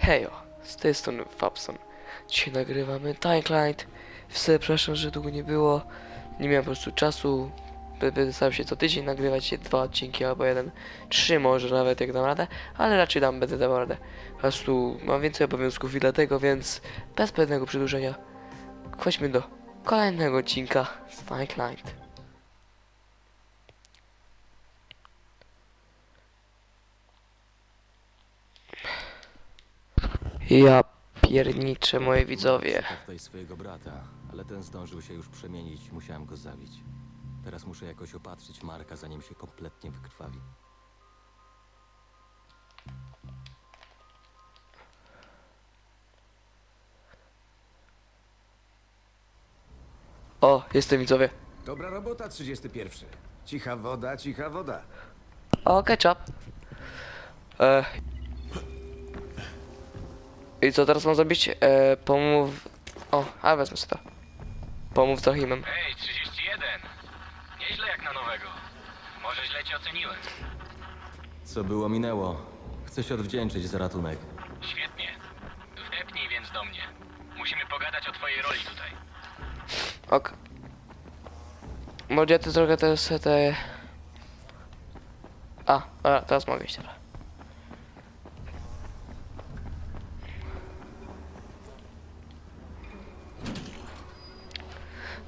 Hejo, z tej strony Fabson. Dzisiaj nagrywamy Time Client. Wcale przepraszam, że długo nie było. Nie miałem po prostu czasu. By Staram się co tydzień nagrywać je dwa odcinki albo jeden, trzy może nawet jak dam radę, ale raczej dam będę dał radę. Po prostu mam więcej obowiązków i dlatego, więc bez pewnego przedłużenia chodźmy do kolejnego odcinka z Time Ja pierniczę moje widzowie. Tutaj swojego brata, ale ten zdążył się już przemienić, musiałem go zabić. Teraz muszę jakoś opatrzyć Marka, zanim się kompletnie wykrwawi. O, jestem widzowie. Dobra robota, 31. Cicha woda, cicha woda. O, ketchup. E... I co teraz mam zrobić? E, pomów... O, a wezmę sobie to. Pomów z Rahimem. Hej, 31! Nieźle jak na nowego. Może źle cię oceniłem. Co było, minęło. Chcę się odwdzięczyć za ratunek. Świetnie. Wdepnij więc do mnie. Musimy pogadać o twojej roli tutaj. Ok. Może ty trochę teraz te... A, a, teraz mogę iść teraz.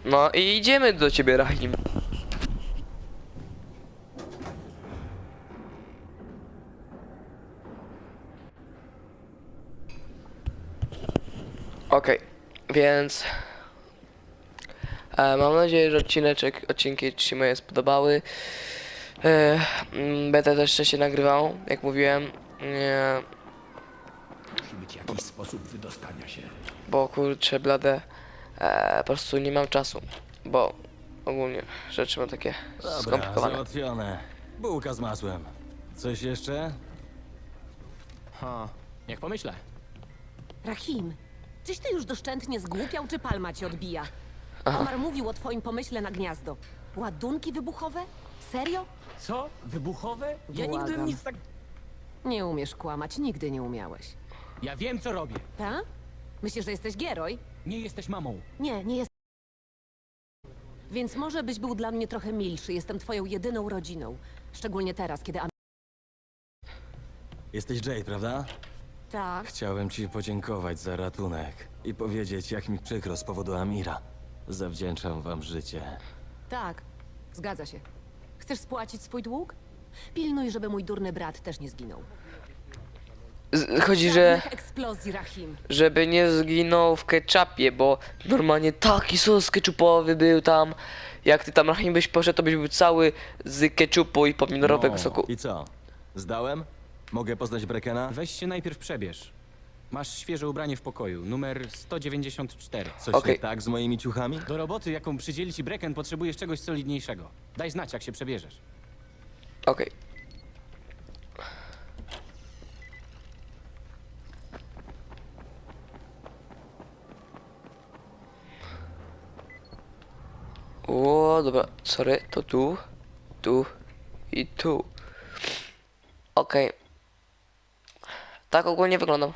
No i idziemy do ciebie, Rahim. Okej, więc E, mam nadzieję, że odcineczek, odcinki Ci się moje spodobały. E, mm, będę też się nagrywał, jak mówiłem. Nie, Musi być jakiś sposób wydostania się. bo kurczę, blade. E, po prostu nie mam czasu. Bo ogólnie rzeczy mam takie Dobra, skomplikowane. załatwione. Bułka z masłem. Coś jeszcze? Ha, niech pomyślę. Rahim, czyś ty już doszczętnie zgłupiał, czy palma cię odbija? Omar mówił o twoim pomyśle na gniazdo. Ładunki wybuchowe? Serio? Co? Wybuchowe? Ja nigdy Błagam. nic tak... Nie umiesz kłamać, nigdy nie umiałeś. Ja wiem, co robię. Ta? Myślisz, że jesteś Geroj? Nie jesteś mamą. Nie, nie jest. Więc może byś był dla mnie trochę milszy. Jestem twoją jedyną rodziną. Szczególnie teraz, kiedy... Am- Jesteś Jade, prawda? tak. Chciałem ci podziękować za ratunek i powiedzieć, jak mi przykro z powodu Amira. Zawdzięczam wam życie. Tak, zgadza się. Chcesz spłacić swój dług? Pilnuj, żeby mój durny brat też nie zginął. Z, chodzi, że Żadnych eksplozji, Rahim. żeby nie zginął w ketchupie, bo normalnie taki sos ketchupowy był tam. Jak ty tam Rahim byś poszedł, to byś był cały z ketchupu i pomidorowego No, soku. I co? Zdałem? Mogę poznać Brekena? Weź się najpierw przebierz. Masz świeże ubranie w pokoju, numer 194. Coś Okej. nie tak z moimi ciuchami? Do roboty, jaką przydzieli ci Brecken, potrzebujesz czegoś solidniejszego. Daj znać, jak się przebierzesz. Okej. O, dobra, sorry, to tu, tu i tu. Okej. Tak ogólnie wyglądam.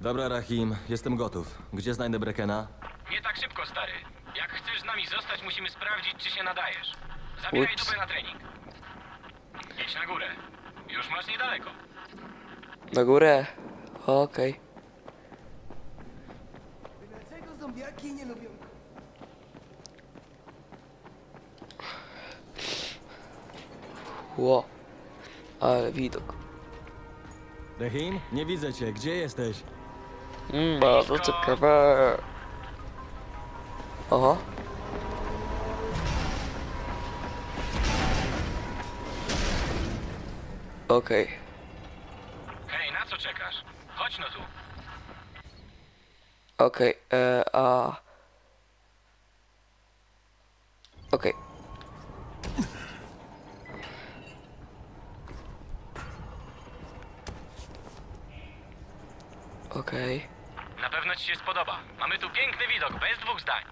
Dobra, Rahim, jestem gotów. Gdzie znajdę Brekena? Nie tak szybko, stary. Jak chcesz z nami zostać, musimy sprawdzić, czy się nadajesz. Zabieraj Ups. dupę na trening. Idź na górę. Już masz niedaleko. Na górę. Okej. Dlaczego zombiaki nie lubią... Ło. Ale widok. Rahim? Nie widzę cię. Gdzie jesteś? Mmm, bardzo ciekawe. Oho. Okej. Hej, na co czekasz? Chodź no tu. Okej, e, a... Okej. Okej. Na pewno ci się spodoba. Mamy tu piękny widok, bez dwóch zdań.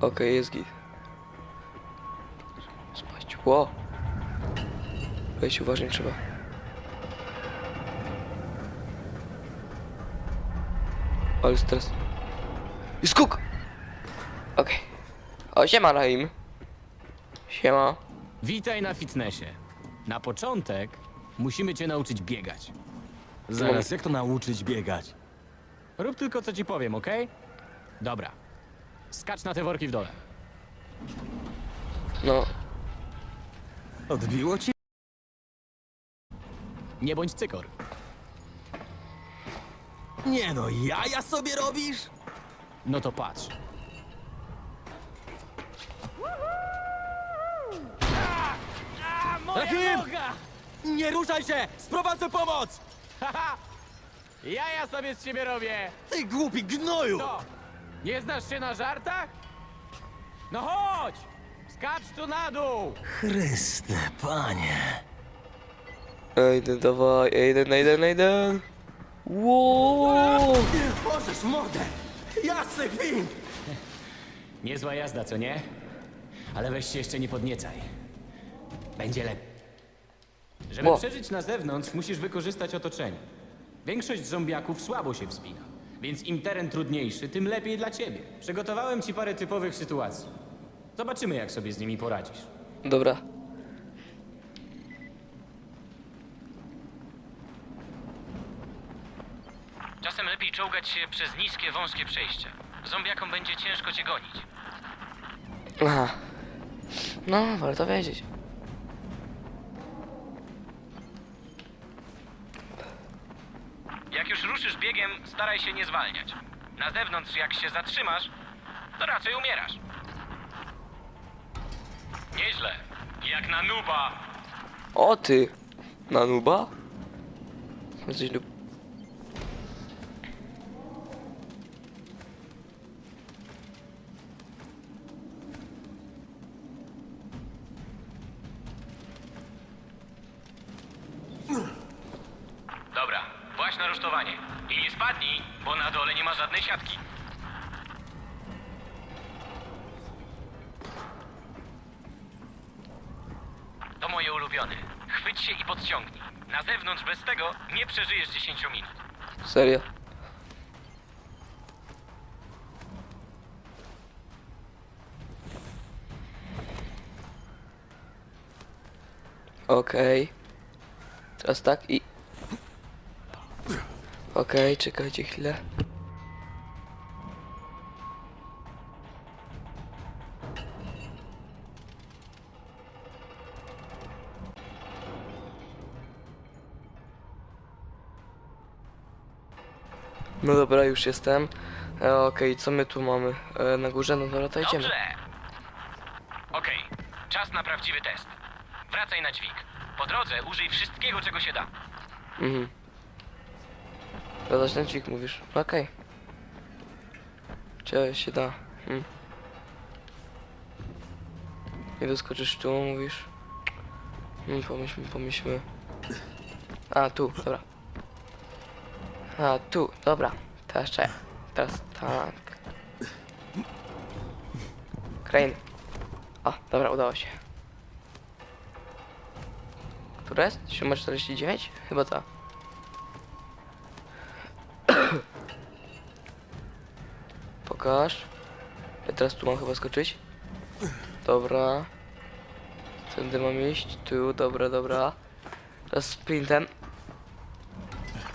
Okej, jest git. Spaść. Ło. Weź uważnie trzeba. Ale stres. I skok! Okej. O, siema Rahim. Siema. Witaj na fitnessie. Na początek musimy cię nauczyć biegać. Zaraz, jak to nauczyć biegać? Rób tylko co ci powiem, okej? Dobra. Skacz na te worki w dole. No, Odbiło ci? Nie bądź cykor. Nie no, jaja sobie robisz? No to patrz. Rahim! Nie ruszaj się! Sprowadzę pomoc! Ja ja sobie z ciebie robię! Ty głupi gnoju! Co? Nie znasz się na żartach? No chodź! Skacz tu na dół! Chryste, panie. Ejden, dawaj, Ejden, Ejden, Ejden. Wow. Możesz mordę! Jasny gwint! Niezła jazda, co nie? Ale weź się jeszcze nie podniecaj. Będzie lepiej. Żeby Ło. przeżyć na zewnątrz, musisz wykorzystać otoczenie. Większość zombiaków słabo się wspina, więc im teren trudniejszy, tym lepiej dla ciebie. Przygotowałem ci parę typowych sytuacji. Zobaczymy, jak sobie z nimi poradzisz. Dobra. Czołgać się przez niskie, wąskie przejścia. Zombiakom będzie ciężko cię gonić. Aha. No, warto wiedzieć. Jak już ruszysz biegiem, staraj się nie zwalniać. Na zewnątrz, jak się zatrzymasz, to raczej umierasz. Nieźle. Jak na nuba. O ty! Na nuba? Jesteś nub. Dobra, właśnie na rusztowanie. I nie spadnij, bo na dole nie ma żadnej siatki. To moje ulubione. Chwyć się i podciągnij. Na zewnątrz bez tego nie przeżyjesz 10 minut. Serio? Okej. Teraz tak i... Okej, czekajcie chwilę. No dobra, już jestem. E, Okej, co my tu mamy? E, na górze? No dobra, to idziemy. Dobrze. Okej, czas na prawdziwy test. Wracaj na dźwig. Po drodze użyj wszystkiego, czego się da. Mhm. Dodać ten dźwig, mówisz. Okej. Gdzie się da? Hmm. Nie doskoczysz tu, mówisz. Hmm, pomyślmy, pomyślmy. A, tu, dobra. A, tu, dobra. Teraz czekaj. Teraz tak. Crane. O, dobra, udało się. Które jest? 749? Chyba ta. Pokaż. Ja teraz tu mam chyba skoczyć. Dobra. Tędy mam iść. Tu, dobra, dobra. Teraz sprintem.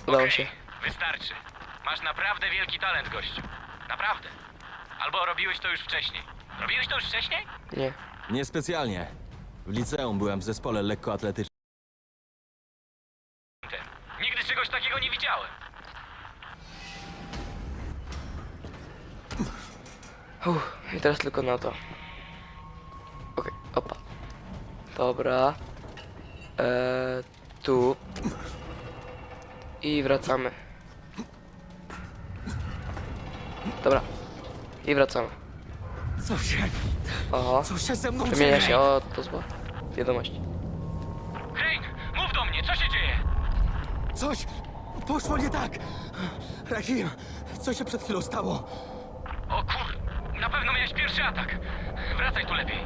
Udało się. Wystarczy. Masz naprawdę wielki talent, gościu. Naprawdę. Albo robiłeś to już wcześniej. Robiłeś to już wcześniej? Nie. Niespecjalnie. W liceum byłem w zespole lekkoatletycznym. Nigdy czegoś takiego nie widziałem. Uff, i teraz tylko na to. Okej, opa. Dobra. Eee, tu. I wracamy. Dobra. I wracamy. Co się... Oho. Co się ze mną Przemienia dzieje? się, o, to zła. Wiadomość. Crane, mów do mnie, co się dzieje? Coś poszło nie tak. Rahim, co się przed chwilą stało? O kur... Na pewno miałeś pierwszy atak. Wracaj tu lepiej.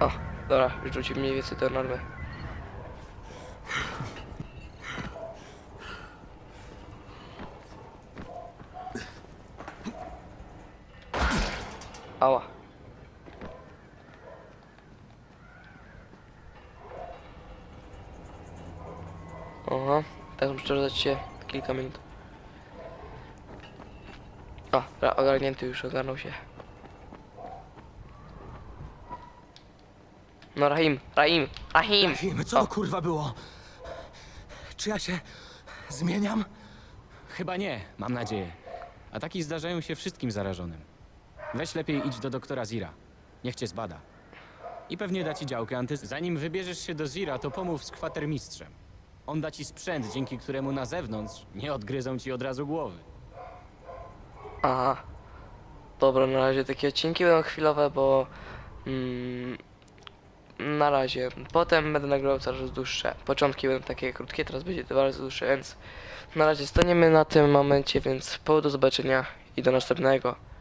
O, dobra, już wrócił mniej więcej do normy. Ała. Oho, teraz muszę dodać się kilka minut. O, dobra, ogarnięty już, ogarnął się. No Rahim, Rahim, Rahim! Rahim, co to kurwa było? Czy ja się zmieniam? Chyba nie, mam nadzieję. Ataki zdarzają się wszystkim zarażonym. Weź lepiej idź do doktora Zira. Niech cię zbada. I pewnie da ci działkę anty... Zanim wybierzesz się do Zira, to pomów z kwatermistrzem. On da ci sprzęt, dzięki któremu na zewnątrz nie odgryzą ci od razu głowy. Aha. Dobra, na razie takie odcinki będą chwilowe, bo mm, na razie. Potem będę nagrywał coraz dłuższe. Początki będą takie krótkie, teraz będzie bardzo dłuższe, więc na razie staniemy na tym momencie, więc po do zobaczenia i do następnego.